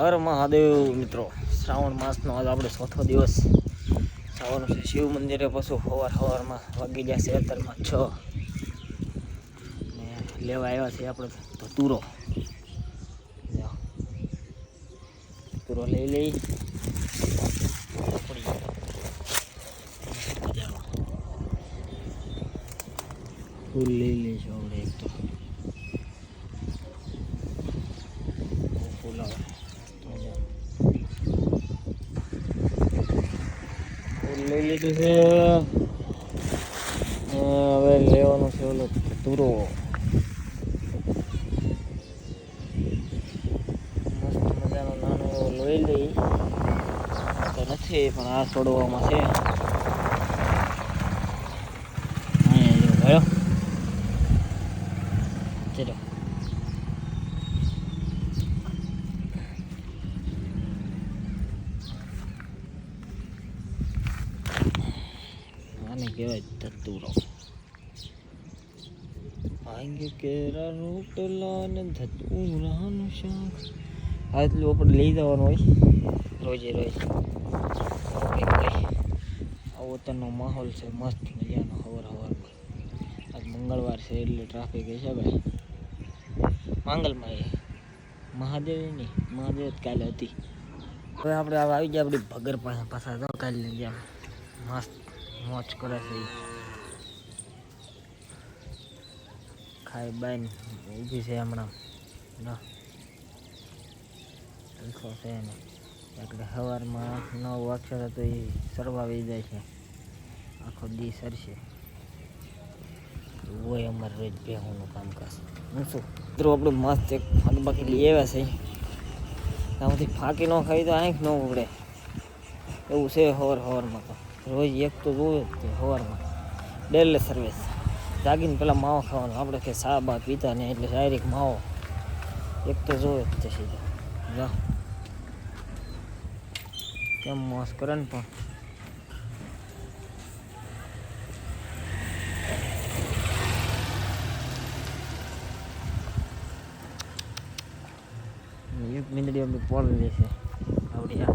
હર મહાદેવ મિત્રો. શ્રાવણ માસનો આજ આપણે ચોથો દિવસ. છે શિવ મંદિરે પશુ સવાર સવારમાં વાગી છે અત્યારમાં છ. ને લેવા આવ્યા છે આપણે ધતુરો. ધતુરો લઈ લઈ. ફૂલ લઈ લઈશું આપણે એક તો ફૂલ આવે તો જાઓ. ફૂલ લઈ લીધું છે. હવે લેવાનું છે ઓલો તુરો મસ્ત મજાનો નાનો એવો લઈ લઈ તો નથી, પણ આ છોડવામાં છે. અહીંયા ગયો ચલો આને કહેવાય ધતુરો આંગે કેરા રોટલા ને ધતુરાનું શાક. આટલું આપણે લઈ જવાનું હોય. રોજે રોજ. આવો માહોલ છે, મસ્ત મજાનો હવાર હવાર આજ મંગળવાર છે, એટલે ટ્રાફિક હશે ભાઈ. માંગલમાં એ. મહાદેવ જ કાલે હતી. હવે આપણે આવી ગયા આપણી ભગર પાસે પાછા. જાઓ કાલે ગયા મસ્ત મોજ કરે છે. ખાઈ બાઈન ઊભી છે હમણાં. ના હલકો છે એને. એટલે સવારમાં નવ વાગશે તો એ સરવા વહી જાય છે. આખો દી સરશે. હોય અમારે રોજ ભેહુંનું કામકાજ. હું શું? મિત્રો, આપણે મસ્ત એક ફાક લઈ આવ્યા છે. આમાંથી ફાંકી ન ખાઈ તો આંખ ન ઉગડે એવું છે હવાર હવારમાં તો. રોજ એક તો જોવે જ તે સવારમાં ડેલે સર્વિસ જાગીને પેલા માવો ખાવાનો. આપણે કે બા પીતા ને એટલે ડાયરેક્ટ માવો. એક તો જોવે જ તે સીધા. જા કેમ મોસ કરે ને પણ. એક મિનિટ અમે પોલ છે આવડી આ.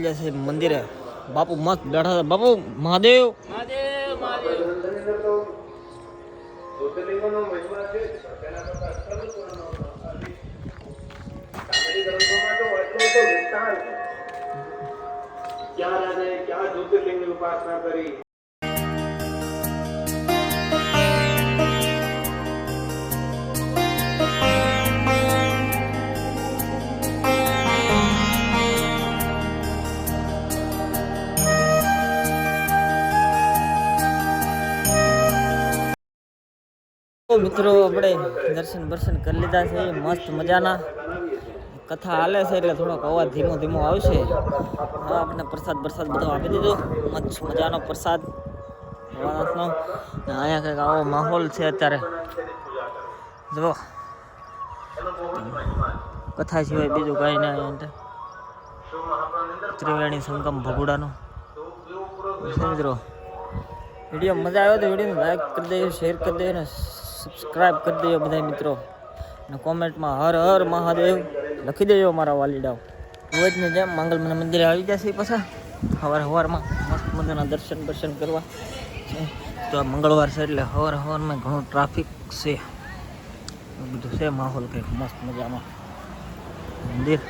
ગયા છે મંદિરે. બાપુ મસ્ત બેઠા છે. બાપુ, મહાદેવ. ક્યાં રાજાએ ક્યાં જ્યોતિર્લિંગની ઉપાસના કરી મિત્રો આપણે દર્શન દર્શન કરી લીધા છે, મસ્ત મજાના. કથા હાલે છે એટલે થોડોક અવાજ ધીમો ધીમો આવશે. હા, આપણે પ્રસાદ પ્રસાદ બધો આપી દીધો. મસ્ત મજાનો પ્રસાદ. ભોળાનાથનો અહીંયા કંઈક આવો માહોલ છે અત્યારે. જુઓ. કથા સિવાય બીજું કાંઈ ના અહીંયા ત્રિવેણી સંગમ ભગુડાનો. મિત્રો? વીડિયો મજા આવ્યો તો વિડીયોને લાઈક કરી દેજો શેર કરી દેજો ને સબસ્ક્રાઈબ કરી દેજો બધા મિત્રો. અને કોમેન્ટમાં હર હર મહાદેવ લખી દેજો મારા વાલીડાઓ. રોજને જેમ મંગલ મંદિરે આવી જશે પાછા. સવાર સવારમાં મસ્ત મજાના દર્શન દર્શન કરવા. તો આ મંગળવાર છે એટલે સવાર સવારમાં ઘણું ટ્રાફિક છે. બધું છે માહોલ કંઈક મસ્ત મજામાં. મંદિર.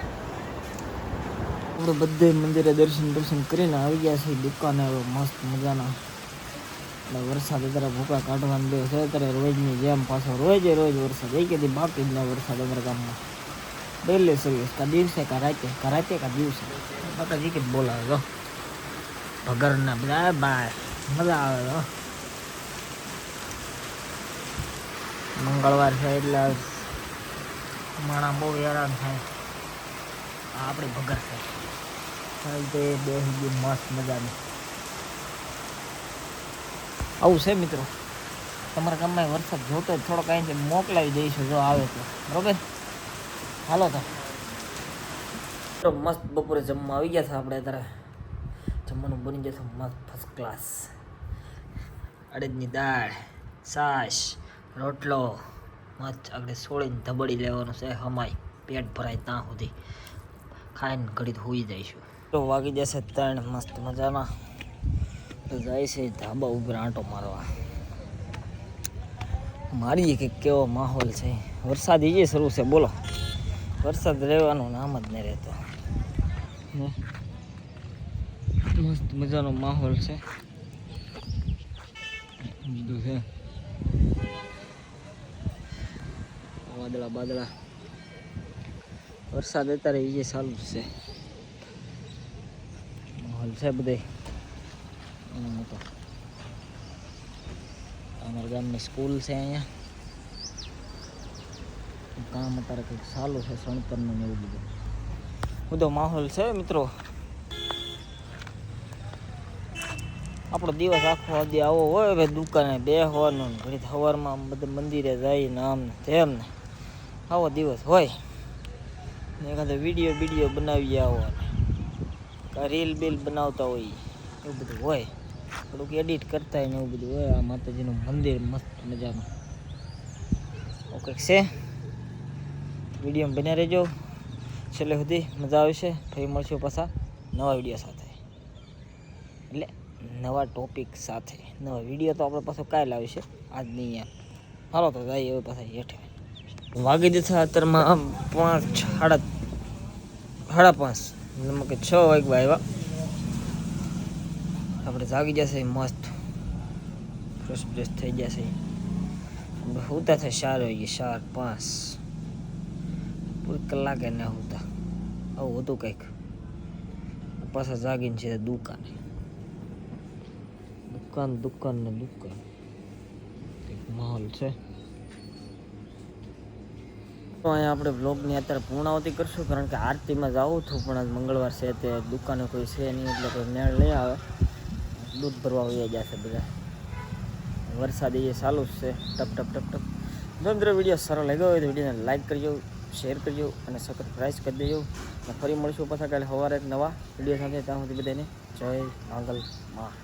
આપણે બધે મંદિરે દર્શન દર્શન કરીને આવી ગયા છે દુકાને મસ્ત મજાના. એટલે વરસાદ અત્યારે ભૂકા કાઢવાનું દિવસ છે. અત્યારે રોજની જેમ પાછો રોજે રોજ વરસાદ. એ કદી બાકી જ ના વરસાદ અમારા ગામમાં. ડેલી સર્વિસ કા દિવસે કા રાતે? કા રાતે કા દિવસે? બધા કે જ બોલાવે જો. ભગરના બધા બાય. મજા આવે તો મંગળવાર છે એટલે માણા બહુ હેરાન થાય. આપણી ભગર છે બે મસ્ત મજાની. આવું છે મિત્રો. તમારા ગામમાં વરસાદ જોતો જ થોડોક અહીંથી મોકલાવી દઈશું જો આવે તો. બરોબર? હાલો તો. મસ્ત બપોરે જમવા આવી ગયા છે આપણે અત્યારે. જમવાનું બની જશે મસ્ત ફર્સ્ટ ક્લાસ અડદની દાળ, છાશ, રોટલો, મસ્ત આપણે સોળીને ધબડી લેવાનું છે હમાય. પેટ ભરાય ત્યાં સુધી. ખાઈને ઘડી હોઈ જઈશું. તો વાગી જશે ત્રણ, મસ્ત મજાના તો જાય છે, ધાબા ઉપર આંટો મારવા. મારીએ કે કેવો માહોલ છે. વરસાદ એ શરૂ છે, બોલો. વરસાદ રહેવાનું નામ જ નહીં રહેતો. મસ્ત મજાનો માહોલ છે. બધું છે. વાદળા બાદળા. વરસાદ અત્યારે એ ચાલુ છે. માહોલ છે બધે. એનો મોટો અમારા ગામની સ્કૂલ છે અહીંયા કામ અત્યારે કંઈક સારું છે સણતરનું ને એવું બધું બધો માહોલ છે મિત્રો આપણો દિવસ આખો હજી આવો હોય ભાઈ દુકાને બેસવાનો ને ઘડી સવારમાં આમ મંદિરે મંદિરે જઈને આમ ને તેમ ને આવો દિવસ હોય ને એકાદો વીડિયો વીડિયો બનાવી આવો રીલ બીલ બનાવતા હોય એવું બધું હોય થોડુંક એડિટ કરતા હોય ને એવું બધું હોય. આ માતાજીનું મંદિર મસ્ત મજાનું. ઓકે છે. વીડિયો બન્યા રહેજો. છેલ્લે સુધી મજા આવશે. ફરી મળશું પાછા નવા વીડિયો સાથે. એટલે નવા ટોપિક સાથે. નવા વીડિયો તો આપણે પાછો કાલે લાવીશું આજ નહીં યાર. હાલો તો જાય હવે પાછા હેઠે. વાગી દીધા અત્યારમાં પાંચ, સાડા સાડા પાંચ. મતલબ કે છ વાગ્યા આવ્યા. આપણે જાગી જશે, મસ્ત. ફ્રેશ બ્રેશ થઈ જશે. આપણે હોતા થાય, ચાર વાગે, ચાર, પાંચ. કોઈ કલાકે ના હોતા. આવું હતું કંઈક. પાછા જાગીને છે દુકાને. દુકાન દુકાન ને દુકાન. કંઈક માહોલ છે. તો અહીંયા આપણે બ્લોગની અત્યારે પૂર્ણાવતી કરશું, કારણ કે આરતીમાં જાઉં છું, પણ આજ મંગળવાર છે તે દુકાને કોઈ છે નહીં, એટલે કોઈ મેળ લઈ આવે. દૂધ ભરવા વહી જશે બધા. વરસાદ એ ચાલુ જ છે. ટપ ટપ ટપ ટપ. જો વીડિયો સારો લાગ્યો હોય તો વિડીયોને લાઇક કરજો, શેર કરજો અને સબસ્ક્રાઈબ કરી દેજો. અને ફરી મળશું પાછા કાલે સવારે એક નવા વીડિયો સાથે. ત્યાં સુધી બધાને જય નાગલમાં.